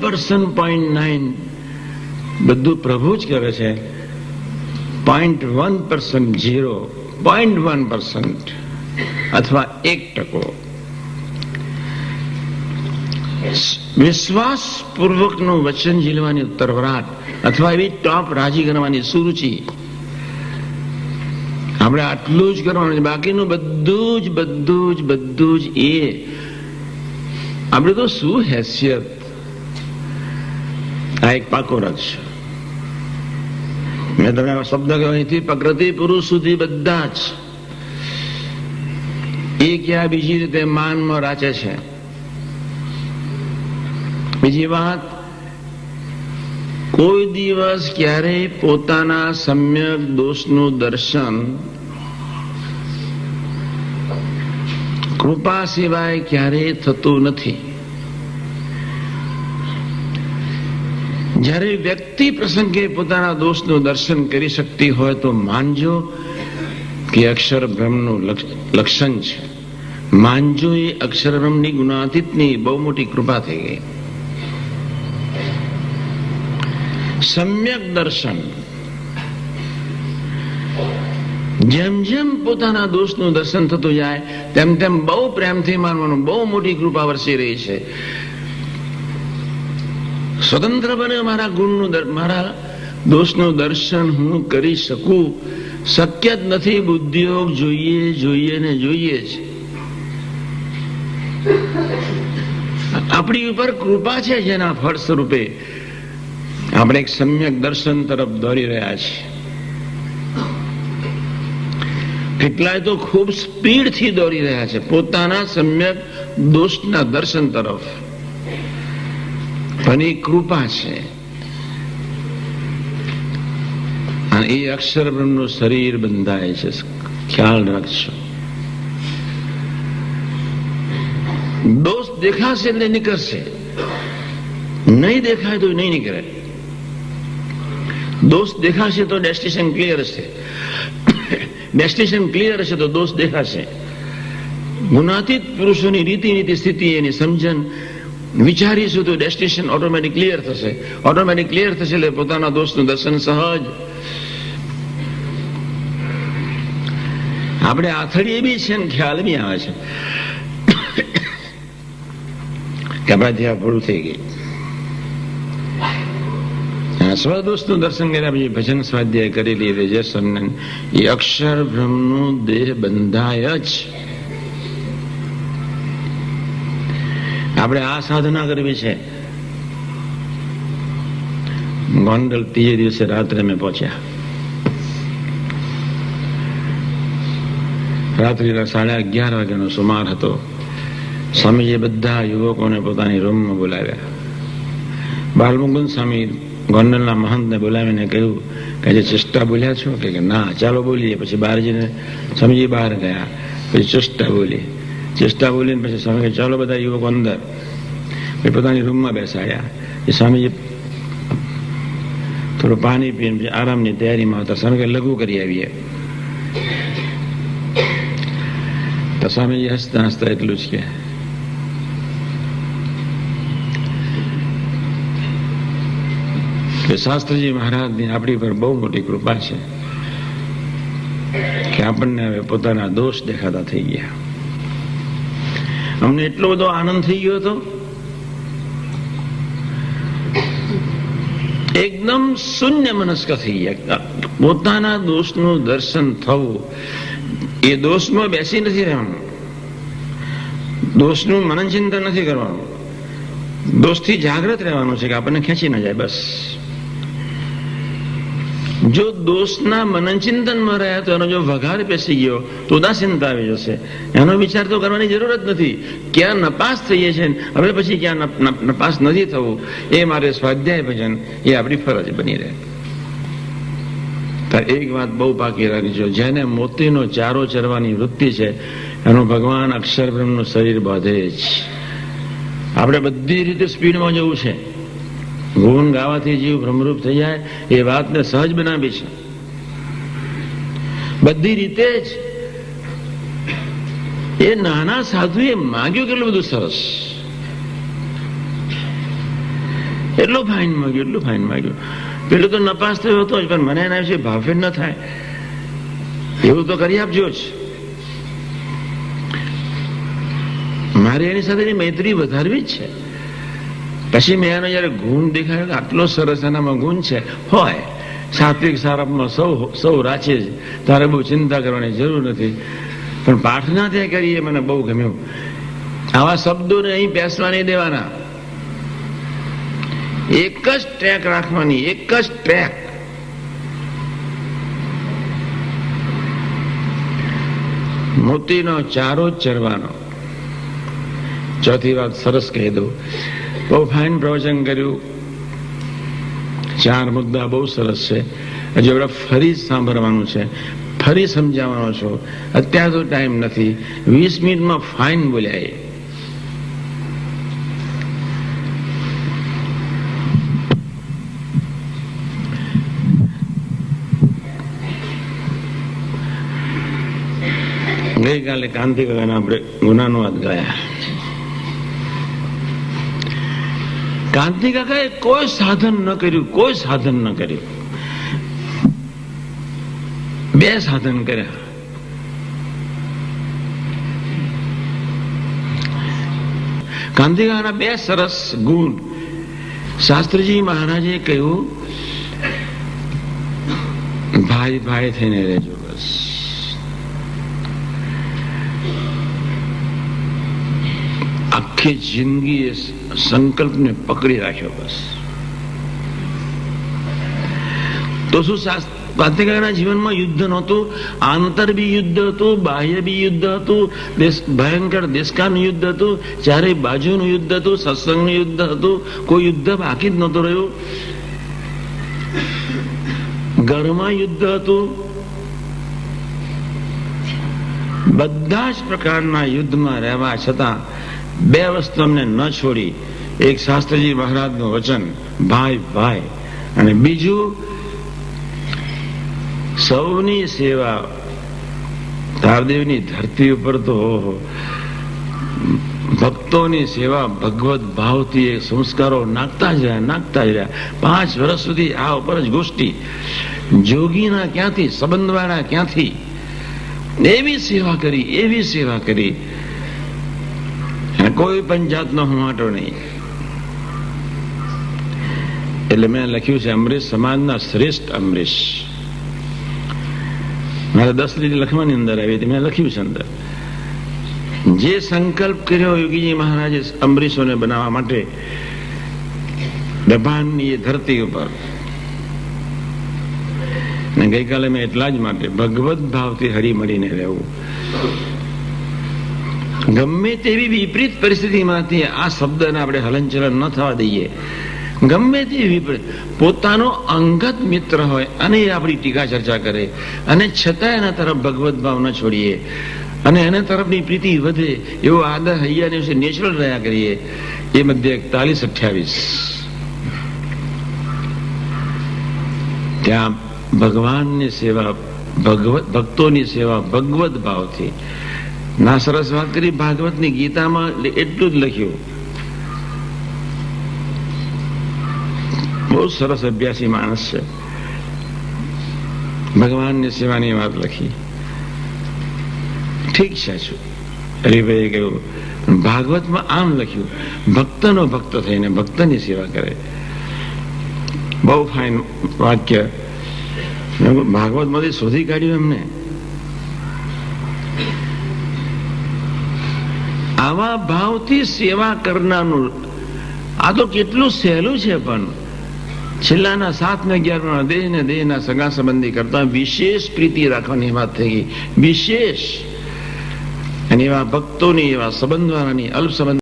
Percent point nine બધું પ્રભુ જ કરે છે. Point one percent zero point one percent અથવા એક ટકો. વિશ્વાસપૂર્વકનું વચન ઝીલવાની ઉત્તરવરાટ અથવા એવી ટોપ રાજી કરવાની સુરુચિ. આપણે આટલું જ કરવાનું છે. બાકીનું બધું જ બધું જ બધું જ એ. આપણે તો શું હેસિયત? આ એક પાકો છે. મેં તમે શબ્દ કહ્યો અહીંથી, પ્રકૃતિ પુરુષ સુધી બધા જ એ ક્યાં બીજી રીતે માનમાં રાચે છે? બીજી વાત, કોઈ દિવસ ક્યારેય પોતાના સમ્યક દોષનું દર્શન કૃપા સિવાય ક્યારેય થતું નથી. જ્યારે વ્યક્તિ પ્રસંગે પોતાના દોષનું દર્શન કરી શકતી હોય તો માનજો કે અક્ષર બ્રહ્મનું લક્ષણ છે. માનજો એ અક્ષર બ્રહ્મની ગુણાતીતની બહુ મોટી કૃપા થઈ ગઈ. સમ્યક દર્શન. જેમ જેમ પોતાના દોષનું દર્શન થતું જાય, તેમ તેમ બહુ પ્રેમથી માનવાનું બહુ મોટી કૃપા વરસી રહી છે. સ્વતંત્ર બને મારા ગુણનું મારા દોષનું દર્શન હું કરી શકું. શક્ય જ નથી બુદ્ધિયોગ જોઈએ જોઈએ ને જોઈએ છે આપણી ઉપર કૃપા છે જેના ફળ સ્વરૂપે આપણે એક સમ્યક દર્શન તરફ દોરી રહ્યા છીએ. કેટલાય તો ખૂબ સ્પીડથી દોરી રહ્યા છે પોતાના સમ્યક દોષના દર્શન તરફ. પણ એ કૃપા છે. અને એ અક્ષર બ્રહ્મનું શરીર બંધાય છે. ખ્યાલ રાખજો. દોષ દેખાશે એટલે નીકળશે. નહીં દેખાય તો નહીં નીકળે. દોષ દેખાશે તો ડેસ્ટિનેશન ક્લિયર હશે. ડેસ્ટિનેશન ક્લિયર હશે તો દોષ દેખાશે. ગુનાતીત પુરુષોની રીતિ નીતિ સ્થિતિ એની સમજણ વિચારીશું તો ડેસ્ટિનેશન ઓટોમેટિક ક્લિયર થશે. ઓટોમેટિક ક્લિયર થશે એટલે પોતાના દોસ્તનું દર્શન સહજ. આપણે આથડીએ બી છે ને ખ્યાલ બી આવે છે. કે આપણા ધ્યા ભૂલ થઈ ગઈ. સ્વદોષનું દર્શન કર્યા પછી ભજન સ્વાધ્યાય કરી લઈએ રજસન એ અક્ષર બ્રહ્મનું દેહ બંધાય જ. આપણે આ સાધના કરવી છે. ગોંડલ ત્રીજે દિવસે રાત્રે અમે પહોંચ્યા. રાત્રિના સાડા અગિયાર વાગ્યાનો સુમાર હતો. સ્વામીજીએ બધા યુવકોને પોતાની રૂમમાં બોલાવ્યા. બાલમુકુંદ સ્વામી ગોંડલના મહંતને બોલાવીને કહ્યું કે જે ચેષ્ટા બોલ્યા છો? કે ના, ચાલો બોલીએ. પછી બહાર જઈને સ્વામીજી બહાર ગયા. પછી ચેષ્ટા બોલી. ચેષ્ટા બોલીને પછી સ્વામી કહે ચાલો બધા યુવકો અંદર પછી પોતાની રૂમમાં બેસાડ્યા એ સ્વામીજી થોડું પાણી પીને પછી આરામની તૈયારીમાં હતા સ્વામી કે લઘુ કરી આવીએ તો સ્વામીજી હસતા હસતા એટલું જ કે કે શાસ્ત્રીજી મહારાજની આપણી પર બહુ મોટી કૃપા છે કે આપણને હવે પોતાના દોષ દેખાતા થઈ ગયા અમને એટલો બધો આનંદ થઈ ગયો હતો. એકદમ શૂન્ય મનસ્ક થઈ ગયા. પોતાના દોષનું દર્શન થવું. એ દોષમાં બેસી નથી રહેવાનું. દોષનું મનન ચિંતન નથી કરવાનું. દોષથી જાગૃત રહેવાનું છે કે આપણને ખેંચી ન જાય, બસ. જો દોષના મનન ચિંતનમાં રહ્યા તો એનો જો વઘાર પેસી ગયો, તો ઉદાસીનતા આવી જશે. એનો વિચાર તો કરવાની જરૂર જ નથી. ક્યાં નપાસ થઈએ છે હવે પછી ક્યાં નપાસ નથી થવું. એ મારે સ્વાધ્યાય ભજન, એ આપણી ફરજ બની રહે. એક વાત બહુ પાકી રાખજો જેને મોતીનો ચારો ચરવાની વૃત્તિ છે, એનું ભગવાન અક્ષર બ્રહ્મનું શરીર બાંધે જ. આપણે બધી રીતે સ્પીડમાં જવું છે. ગુણ ગાવાથી જીવ ભ્રમરૂપ થઈ જાય, એ વાતને સહજ બનાવી છે. બધી રીતે જ એ નાના સાધુએ માંગ્યું કેટલું બધું સરસ. એટલું ફાઇન માગ્યું, એટલું ફાઇન માગ્યું. પેલું તો નપાસ થયો હતો જ, પણ મને એના વિશે ભાવે ન થાય. એવું તો કરી આપજો જ. મારે એની સાથેની મૈત્રી વધારવી જ છે. પછી મેં એનો જયારે ગુણ દેખાયો આટલો સરસ એનામાં ગુણ છે, હોય. સાત્વિક સારપમાં સૌ સૌ રાચે જ. તારે બહુ ચિંતા કરવાની જરૂર નથી. પણ પ્રાર્થના તે કરીએ મને બહુ ગમ્યું. આવા શબ્દોને અહીં બેસવા નહીં દેવાના. એક જ ટ્રેક રાખવાની, એક જ ટ્રેક મોતીનો ચારો ચરવાનો. ચોથી વાત સરસ કહી દઉં. બહુ પ્રવચન કર્યું. ચાર મુદ્દા બહુ સરસ છે. હજી આપણે ફરી સાંભળવાનું છે. ફરી સમજાવવાનો છો. અત્યારે તો ટાઈમ નથી. વીસ મિનિટમાં ફાઇન બોલ્યા એ. ગઈકાલે કાંતિ કાકાના આપણે ગુનાનો વાત ગયા. કાંતિ કાકાએ કોઈ સાધન ન કર્યું, કોઈ સાધન ન કર્યું. બે સાધન કર્યા. કાંતિ કાકાના બે સરસ ગુણ. શાસ્ત્રીજી મહારાજે કહ્યું, ભાઈ ભાઈ થઈને રહેજો બસ. આખી જિંદગી એ સંકલ્પને પકડી રાખ્યો બસ. તો શું ક્રાંતિકારીના જીવનમાં યુદ્ધ નહોતું, આંતર બી યુદ્ધ હતું, બાહ્ય બી યુદ્ધ હતું, દેશ, ભયંકર દેશકાનું યુદ્ધ હતું જ્યારે બાજુનું યુદ્ધ હતું, સત્સંગનું યુદ્ધ હતું, કોઈ યુદ્ધ બાકી જ નહોતું રહ્યું. ઘરમાં યુદ્ધ હતું. બધા જ પ્રકારના યુદ્ધમાં રહેવા છતાં બે વસ્તુ અમને ન છોડી એક શાસ્ત્રીજી મહારાજનું વચન, ભાઈ ભાઈ. અને બીજું, સૌની સેવા તારદેવની ધરતી ઉપર તો ભક્તોની સેવા ભગવત ભાવથી એ સંસ્કારો નાખતા જ રહ્યા, નાખતા જ રહ્યા. પાંચ વર્ષ સુધી આ ઉપર જ ગોષ્ઠી. જોગીના ક્યાંથી, સંબંધવાળા ક્યાંથી? એવી સેવા કરી, એવી સેવા કરી. કોઈ પણ જાતનો હુમાટો નહીં. એટલે મેં લખ્યું છે અમરીશ, સમાજના શ્રેષ્ઠ અમરીશ. મારે દસ લીટી લખવાની અંદર આવી હતી, મેં લખ્યું છે અંદર. જે સંકલ્પ કર્યો યોગીજી મહારાજે અમરીશોને બનાવવા માટે, દબાણની એ ધરતી ઉપર. ને ગઈકાલે મેં એટલા જ માટે ભગવત ભાવથી હરી મળીને રહેવું. ગમે તેવી વિપરીત પરિસ્થિતિમાંથી આ શબ્દને આપણે હલનચલન ન થવા દઈએ. ગમે તે વિપરીત. પોતાનો અંગત મિત્ર હોય અને એ આપણી ટીકા ચર્ચા કરે. અને છતાં એના તરફ ભગવત ભાવ ન છોડીએ. અને એના તરફની પ્રીતિ વધે. એવો આદર હૈયાને વિશે નેચરલ રહ્યા કરીએ. એ મધ્ય એકતાલીસ અઠ્યાવીસ. ત્યાં ભગવાનની સેવા ભગવત ભક્તોની સેવા ભગવત ભાવથી. ના સરસ વાત કરી. ભાગવતની ગીતામાં એટલું જ લખ્યું. બહુ સરસ અભ્યાસી માણસ છે. ભગવાનની સેવાની વાત લખી. ઠીક છે શું? હરિભાઈએ કહ્યું ભાગવતમાં આમ લખ્યું, ભક્તનો ભક્ત થઈને ભક્તની સેવા કરે. બહુ ફાઇન વાક્ય. ભાગવતમાંથી શોધી કાઢ્યું એમને. આવા ભાવથી સેવા કરનારનું આ તો કેટલું સહેલું છે પણ. છેલ્લાના સાત ને અગિયાર દેહ ને દેહના સગા સંબંધી કરતા વિશેષ પ્રીતિ રાખવાની વાત થઈ ગઈ. વિશેષ. અને એવા ભક્તોની, એવા સંબંધવાળાની, અલ્પ સંબંધ